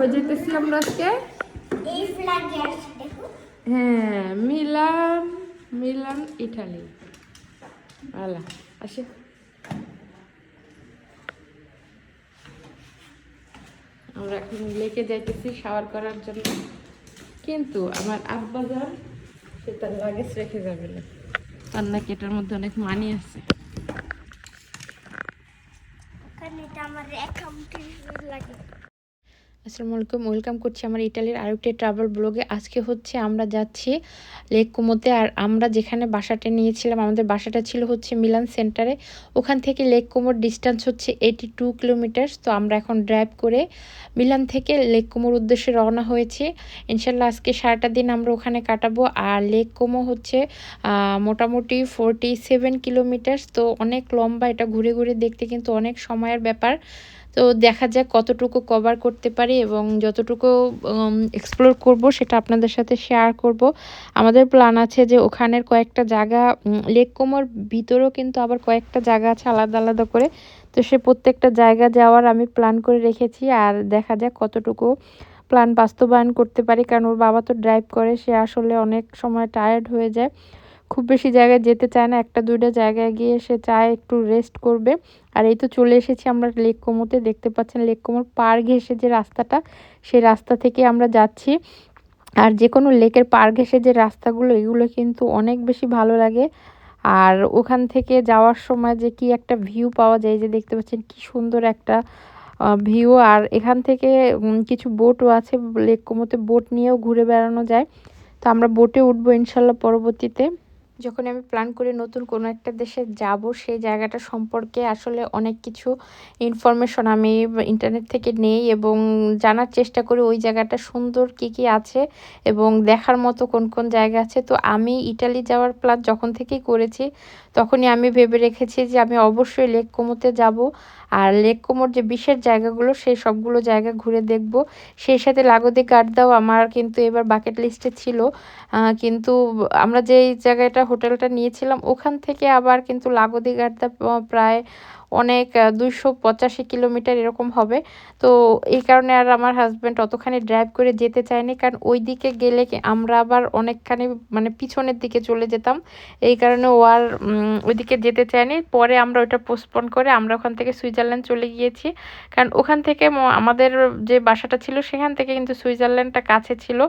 কই যেতেছি আমরা আজকে। হ্যাঁ মিলান মিলান ইটালি। আলা আসে। আমরা এখন লেকে যাইতেছি শাওয়ার করার জন্য। কিন্তু আমার আব্বা যান সে তার লাগেজ রেখে যাবে। না তার নাকি এটার মধ্যে অনেক মানি আছে ওখানে তো আমার অ্যাকাউন্টের লাগে আসসালামু আলাইকুম ওয়েলকাম করছি আমার ইটালির আরেকটি ট্রাভেল ব্লগে আজকে হচ্ছে আমরা যাচ্ছি লেক কুমোতে আর আমরা যেখানে বাসাটা নিয়েছিলাম, আমাদের বাসাটা ছিল হচ্ছে মিলান সেন্টারে ওখান থেকে লেক কুমোর ডিস্টেন্স হচ্ছে এইটি টু কিলোমিটার্স তো আমরা এখন ড্রাইভ করে মিলান থেকে লেক কুমোর উদ্দেশ্যে রওনা হয়েছি। ইনশাল্লাহ আজকে সারাটা দিন আমরা ওখানে কাটাবো, আর লেক কুমো হচ্ছে মোটামুটি ফোরটি সেভেন কিলোমিটার্স তো অনেক লম্বা, এটা ঘুরে ঘুরে দেখতে কিন্তু অনেক সময়ের ব্যাপার। তো দেখা যাক কতটুকু কভার করতে পারি এবং যতটুকু এক্সপ্লোর করব সেটা আপনাদের সাথে শেয়ার করব। আমাদের প্ল্যান আছে যে ওখানের কয়েকটা জায়গা লেক কোমোর ভিতরেও কিন্তু আবার কয়েকটা জায়গা আছে আলাদা আলাদা করে। তো সে প্রত্যেকটা জায়গা যাওয়ার আমি প্ল্যান করে রেখেছি আর দেখা যাক কতটুকু প্ল্যান বাস্তবায়ন করতে পারি। কারণ ওর বাবা তো ড্রাইভ করে, সে আসলে অনেক সময় টায়ার্ড হয়ে যায়। খুব বেশি জায়গায় যেতে চায় না, একটা দুইটা জায়গায় গিয়ে সে চায় একটু রেস্ট করবে। আর এই তো চলে এসেছি আমরা লেক কোমোতে দেখতে পাচ্ছেন লেক কোমোর পার ঘেসে যে রাস্তাটা, সেই রাস্তা থেকে আমরা যাচ্ছি। আর যে কোনো লেকের পার ঘেসে যে রাস্তাগুলো, এগুলো কিন্তু অনেক বেশি ভালো লাগে। আর ওখান থেকে যাওয়ার সময় যে কি একটা ভিউ পাওয়া যায় যে দেখতে পাচ্ছেন কি সুন্দর একটা ভিউ আর এখান থেকে কিছু বোটও আছে লেক কোমোতে বোট নিয়েও ঘুরে বেড়ানো যায়। তো আমরা বোটে উঠবো ইনশাল্লাহ পরবর্তীতে। যখন আমি প্ল্যান করে নতুন কোনো একটা দেশে যাব, সেই জায়গাটা সম্পর্কে আসলে অনেক কিছু ইনফরমেশন আমি ইন্টারনেট থেকে নেই এবং জানার চেষ্টা করি ওই জায়গাটা সুন্দর কি কি আছে এবং দেখার মতো কোন কোন জায়গা আছে। তো আমি ইটালি যাওয়ার প্ল্যান যখন থেকেই করেছি, তখনই আমি ভেবে রেখেছি যে আমি অবশ্যই লেক কোমোতে যাব। আর লেক কোমোর যে বিশেষ জায়গাগুলো, সেই সবগুলো জায়গা ঘুরে দেখব। সেই সাথে লাগোদি গার্ডাও আমার কিন্তু এবার বাকেট লিস্টে ছিল। কিন্তু আমরা যেই জায়গাটা হোটেলটা নিয়েছিলাম। ওখান থেকে আবার কিন্তু লাগোদিঘাটটা প্রায় অনেক দুইশো পঁচাশি কিলোমিটার এরকম হবে। তো এই কারণে আর আমার হাজব্যান্ড অতখানি ড্রাইভ করে যেতে চায়নি। কারণ ওই দিকে গেলে আমরা আবার অনেকখানি মানে পিছনের দিকে চলে যেতাম। এই কারণে ও আর ওইদিকে যেতে চায়নি। পরে আমরা ওইটা পোস্টপন করে আমরা ওখান থেকে সুইজারল্যান্ড চলে গিয়েছি। কারণ ওখান থেকে আমাদের যে বাসাটা ছিল সেখান থেকে কিন্তু সুইজারল্যান্ডটা কাছে ছিল।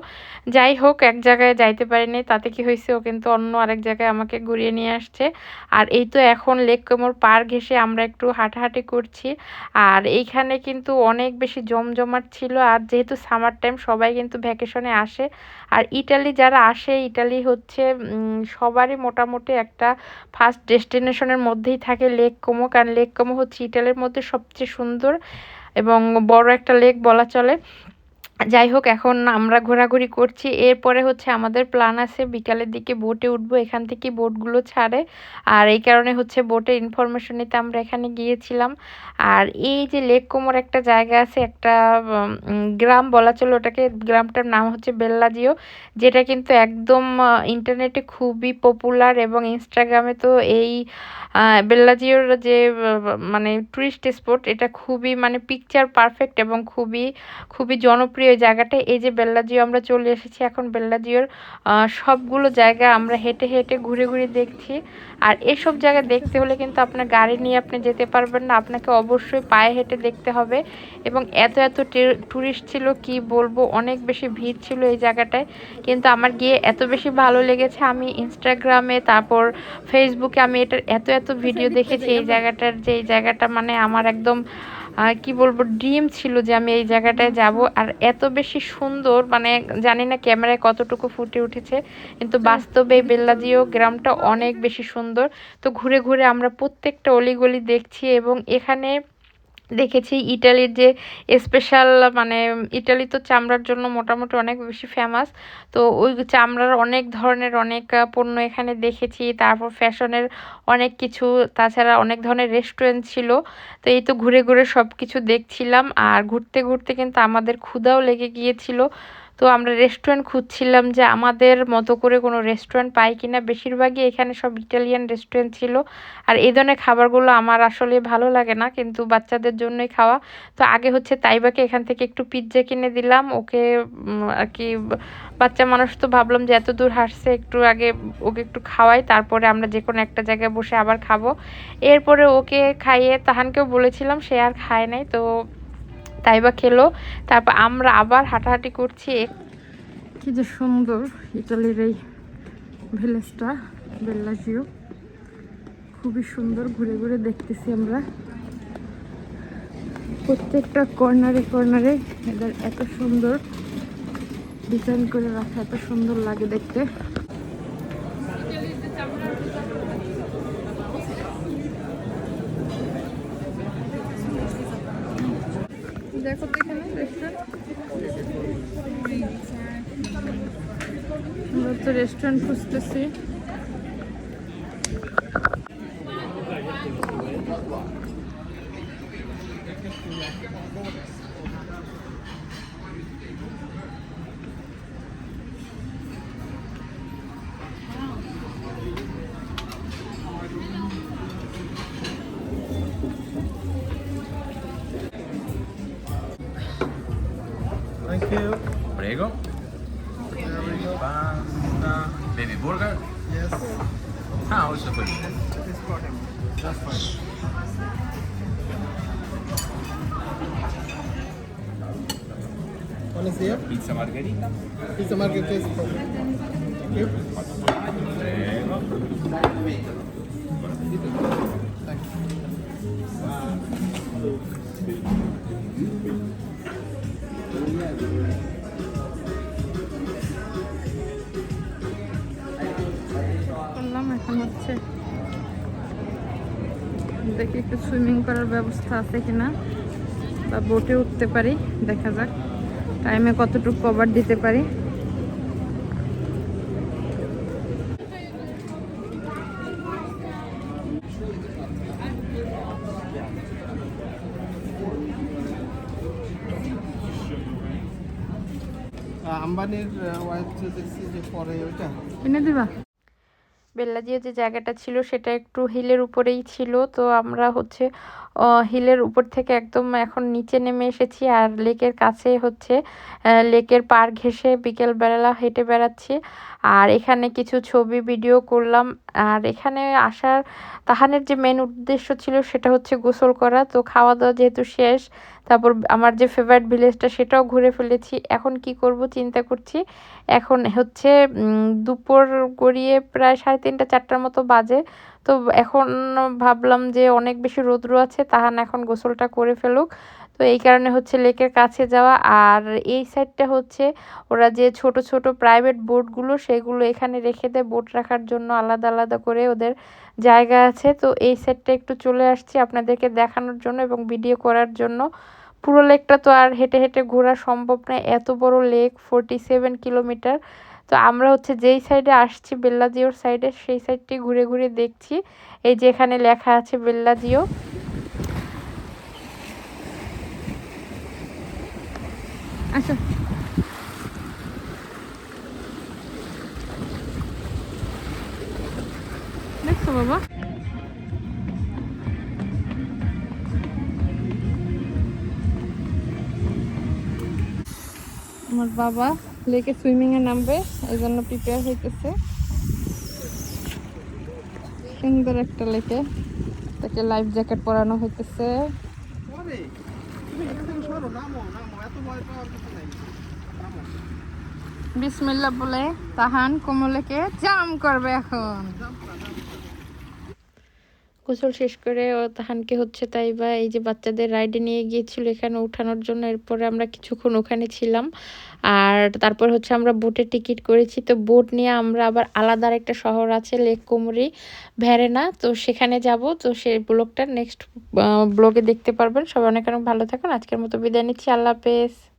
যাই হোক, এক জায়গায় যাইতে পারিনি। তাতে কি হয়েছে, ও কিন্তু অন্য আরেক জায়গায় আমাকে ঘুরিয়ে নিয়ে আসছে। আর এই তো এখন লেক কোমর পার ঘেসে আমরা একটু হাঁটাহাঁটি করছি। আর এইখানে কিন্তু অনেক বেশি জমজমাট ছিল। আর যেহেতু সামার টাইম সবাই কিন্তু ভ্যাকেশনে আসে। আর ইটালি যারা আসে ইটালি হচ্ছে সবারই মোটামুটি একটা ফার্স্ট ডেস্টিনেশনের মধ্যেই থাকে। লেক কোমো কারণ লেক কোমো হচ্ছে ইটালির মধ্যে সবচেয়ে সুন্দর এবং বড় একটা লেক বলা চলে। যাই হোক, এখন আমরা ঘোরাঘুরি করছি। এরপরে হচ্ছে আমাদের প্ল্যান আছে, বিকালের দিকে বোটে উঠবো, এখান থেকে বোটগুলো ছাড়ে। আর এই কারণে হচ্ছে বোটের ইনফরমেশন নিতে আমরা এখানে গিয়েছিলাম। আর এই যে লেক কোমর একটা জায়গা আছে, একটা গ্রাম বলা চলে ওটাকে, গ্রামটার নাম হচ্ছে বেল্লাজিও যেটা কিন্তু একদম ইন্টারনেটে খুবই পপুলার এবং ইনস্টাগ্রামে তো এই বেল্লাজিওর যে মানে টুরিস্ট স্পট এটা খুবই মানে পিকচার পারফেক্ট এবং খুবই খুবই জনপ্রিয় এই জায়গাটা এই যে বেল্লাজিও আমরা চলে এসেছি এখন বেল্লাজিওর সবগুলো জায়গা আমরা হেঁটে হেঁটে ঘুরে ঘুরে দেখছি। আর এসব জায়গা দেখতে হলে কিন্তু আপনার গাড়ি নিয়ে আপনি যেতে পারবেন না আপনাকে অবশ্যই পায়ে হেঁটে দেখতে হবে। এবং এত এত টুরিস্ট ছিল কি বলব অনেক বেশি ভিড় ছিল এই জায়গাটায়। কিন্তু আমার গিয়ে এত বেশি ভালো লেগেছে আমি ইনস্টাগ্রামে তারপর ফেসবুকে আমি এটার এত এত ভিডিও দেখেছি এই জায়গাটার যে এই জায়গাটা মানে আমার একদম কি বলব ড্রিম ছিল যে আমি এই জায়গাটায় যাব। আর এত বেশি সুন্দর মানে জানি না ক্যামেরায় কতটুকু ফুটে উঠেছে কিন্তু বাস্তবে বেল্লাদিও গ্রামটা অনেক বেশি সুন্দর। তো ঘুরে ঘুরে আমরা প্রত্যেকটা অলিগলি দেখছি এবং এখানে দেখেছি ইটালির যে স্পেশাল মানে ইটালি তো চামড়ার জন্য মোটামুটি অনেক বেশি ফেমাস তো ওই চামড়ার অনেক ধরনের অনেক পণ্য এখানে দেখেছি। তারপর ফ্যাশনের অনেক কিছু, তাছাড়া অনেক ধরনের রেস্টুরেন্ট ছিল। তো এই তো ঘুরে ঘুরে সব কিছু দেখছিলাম। আর ঘুরতে ঘুরতে কিন্তু আমাদের ক্ষুধাও লেগে গিয়েছিল। তো আমরা রেস্টুরেন্ট খুঁজছিলাম যে আমাদের মতো করে কোনো রেস্টুরেন্ট পাই কিনা। বেশিরভাগই এখানে সব ইটালিয়ান রেস্টুরেন্ট ছিল। আর এই ধরনের খাবারগুলো আমার আসলে ভালো লাগে না, কিন্তু বাচ্চাদের জন্যই খাওয়া। তো আগে হচ্ছে তাইবাকে এখান থেকে একটু পিৎজা কিনে দিলাম। ওকে আর কি, বাচ্চা মানুষ তো ভাবলাম যে এত দূর হাঁটছে, একটু আগে ওকে একটু খাওয়াই, তারপরে আমরা যে কোনো একটা জায়গায় বসে আবার খাব। এরপরে ওকে খাইয়ে তাহানকেও বলেছিলাম, সে আর খায় নাই। তো তাইবা খেলো। তারপর আমরা আবার হাঁটাহাঁটি করছি কি যে সুন্দর ইটালির এই ভিলেজটা বেল্লাজিও। খুবই সুন্দর, ঘুরে ঘুরে দেখতেছি আমরা। প্রত্যেকটা কর্নারে কর্নারে এদের এত সুন্দর ডিজাইন করে রাখা, এত সুন্দর লাগে দেখতে। দেখো তো এখানে রেস্টুরেন্ট আমরা তো রেস্টুরেন্ট খুঁজতেছি। Thank you. Prego. Pasta. Baby burger. Yes. Ah, also for you. This for him. That's fine. One is here. Pizza margherita. Pizza market is for. Thank you. Prego. Thank you. এখন হচ্ছে দেখি একটু swimming করার ব্যবস্থা আছে কিনা বা বোটে উঠতে পারি, দেখা যাক। টাইমে কতটুকু কভার দিতে পারি। আম্বানির ওয়াইফ দেখছি যে পরে ওইটা। এনে দিবা। বেল্লাজিও যে জায়গাটা ছিল সেটা একটু হিলের উপরেই ছিল তো আমরা হচ্ছে হিলের উপর থেকে একদম এখন নিচে নেমে এসেছি আর লেকের কাছে হচ্ছে লেকের পার ঘেঁষে বিকেল বেলা হেঁটে বেড়াচ্ছি। আর এখানে কিছু ছবি, ভিডিও করলাম। আর এখানে আসার তাহানের যে মেন উদ্দেশ্য ছিল সেটা হচ্ছে গোসল করা। তো খাওয়া দাওয়া যেহেতু শেষ, তারপর আমার যে ফেভারিট ভিলেজটা সেটাও ঘুরে ফেলেছি। এখন কি করব চিন্তা করছি। এখন হচ্ছে দুপুর গড়িয়ে প্রায় সাড়ে তিনটা, চারটার মতো বাজে। তো এখন ভাবলাম যে অনেক বেশি রৌদ্র আছে, তাহান এখন গোসলটা করে ফেলুক। তো এই কারণে হচ্ছে লেকের কাছে যাওয়া। আর এই সাইডটা হচ্ছে ওরা যে ছোট ছোট প্রাইভেট বোটগুলো সেগুলো এখানে রেখে দেয়। বোট রাখার জন্য আলাদা আলাদা করে ওদের জায়গা আছে। তো এই সাইডটা একটু চলে আসছি আপনাদেরকে দেখানোর জন্য এবং ভিডিও করার জন্য। পুরো লেকটা তো আর হেঁটে হেঁটে ঘোরা সম্ভব না এত বড় লেক ফোরটি সেভেন কিলোমিটার তো আমরা হচ্ছে যেই সাইডে আসছি বেল্লাজিওর সাইডে সেই সাইডটি ঘুরে ঘুরে দেখছি। এই যে এখানে লেখা আছে বেল্লাজিও। আচ্ছা দেখছ বাবা? আমার বাবা লেকে সুইমিং এ নামবে এই জন্য প্রিপেয়ার হইতেছে। সুন্দর একটা লেকে তাকে লাইফ জ্যাকেট পরানো হইতেছে। বিসমিল্লা বলে তাহান কোমলেকে জাম করবে এখন। গোসল শেষ করে ও তাহানকে হচ্ছে তাই বা এই যে বাচ্চাদের রাইডে নিয়ে গিয়েছিল এখানে উঠানোর জন্য, এরপরে আমরা কিছুক্ষণ ওখানে ছিলাম। আর তারপর হচ্ছে আমরা বোটের টিকিট করেছি। তো বোট নিয়ে আমরা আবার আলাদা একটা শহর আছে লেক কুমরি ভ্যারেনা তো সেখানে যাব। তো সেই ব্লগটা নেক্সট ব্লগে দেখতে পারবেন। সবাই অনেক অনেক ভালো থাকুন। আজকের মতো বিদায় নিচ্ছি। আল্লাহ হাফেজ।